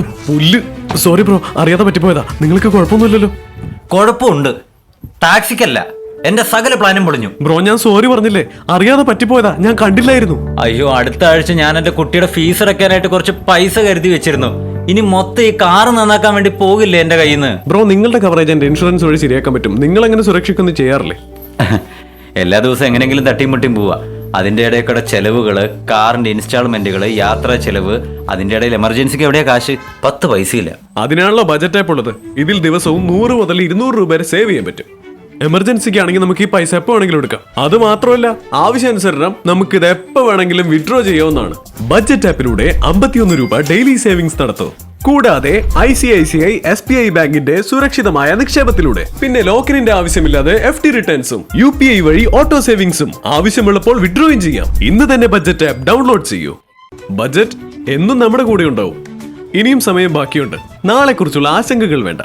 പുല്ല്. Sorry bro അറിയാതെ പറ്റിപ്പോയതാ. നിങ്ങൾക്ക് കുഴപ്പമൊന്നുമില്ലല്ലോ. കുഴപ്പമുണ്ട്. ടാക്സിക്കല്ല എന്റെ സകല പ്ലാനും പൊളിഞ്ഞു. ബ്രോ ഞാൻ സോറി പറഞ്ഞില്ലേ? അറിയാതെ പറ്റിപ്പോയതാ. ഞാൻ കണ്ടില്ലായിരുന്നു. അയ്യോ അടുത്ത ആഴ്ച ഞാൻ എന്റെ കുട്ടിയുടെ ഫീസ് അടക്കാനായിട്ട് കുറച്ച് പൈസ കരുതി വെച്ചിരുന്നു. ഇനി മൊത്തം ഈ കാറ് നന്നാക്കാൻ വേണ്ടി പോകില്ലേ എന്റെ കയ്യിൽ നിന്ന് ബ്രോ നിങ്ങളുടെ കവറേജ് എന്റെ ഇൻഷുറൻസ് വഴി ശരിയാക്കാൻ പറ്റും. നിങ്ങൾ എങ്ങനെ സുരക്ഷിക്കൊന്നും ചെയ്യാറില്ലേ? എല്ലാ ദിവസവും എങ്ങനെങ്കിലും തട്ടിയും മുട്ടിയും പോവാ. അതിന്റെ ഇടയ്ക്കൂടെ ചെലവുകൾ കാറിന്റെ ഇൻസ്റ്റാൾമെന്റുകൾ യാത്രാ ചെലവ് അതിന്റെ ഇടയിൽ എമർജൻസിക്ക് എവിടെയാ കാശ്? പത്ത് പൈസയില്ല. അതിനാണല്ലോ ബജറ്റ് ആപ്പ് ഉള്ളത്. ഇതിൽ ദിവസവും നൂറ് മുതൽ ഇരുന്നൂറ് രൂപ വരെ സേവ് ചെയ്യാൻ പറ്റും. എമർജൻസിക്ക് ആണെങ്കിൽ നമുക്ക് ഈ പൈസ എപ്പോ വേണമെങ്കിലും എടുക്കാം. അത് മാത്രമല്ല ആവശ്യാനുസരണം നമുക്ക് ഇത് എപ്പോ വേണമെങ്കിലും വിഡ്രോ ചെയ്യാവുന്നതാണ്. ബജറ്റ് ആപ്പിലൂടെ അമ്പത്തിയൊന്ന് രൂപ ഡെയിലി സേവിങ്സ് നടത്തും. കൂടാതെ I C I C I S B I ബാങ്കിന്റെ സുരക്ഷിതമായ നിക്ഷേപത്തിലൂടെ. പിന്നെ ലോക്കിനിന്റെ ആവശ്യമില്ലാതെ എഫ് ടി റിട്ടേൺസും യു പി ഐ വഴി ഓട്ടോ സേവിങ്സും ആവശ്യമുള്ളപ്പോൾ വിഡ്രോയും ചെയ്യാം. ഇന്ന് തന്നെ ബജറ്റ് ആപ്പ് ഡൗൺലോഡ് ചെയ്യൂ. ബജറ്റ് എന്നും നമ്മുടെ കൂടെ ഉണ്ടാവും. ഇനിയും സമയം ബാക്കിയുണ്ട്. നാളെക്കുറിച്ചുള്ള ആശങ്കകൾ വേണ്ട.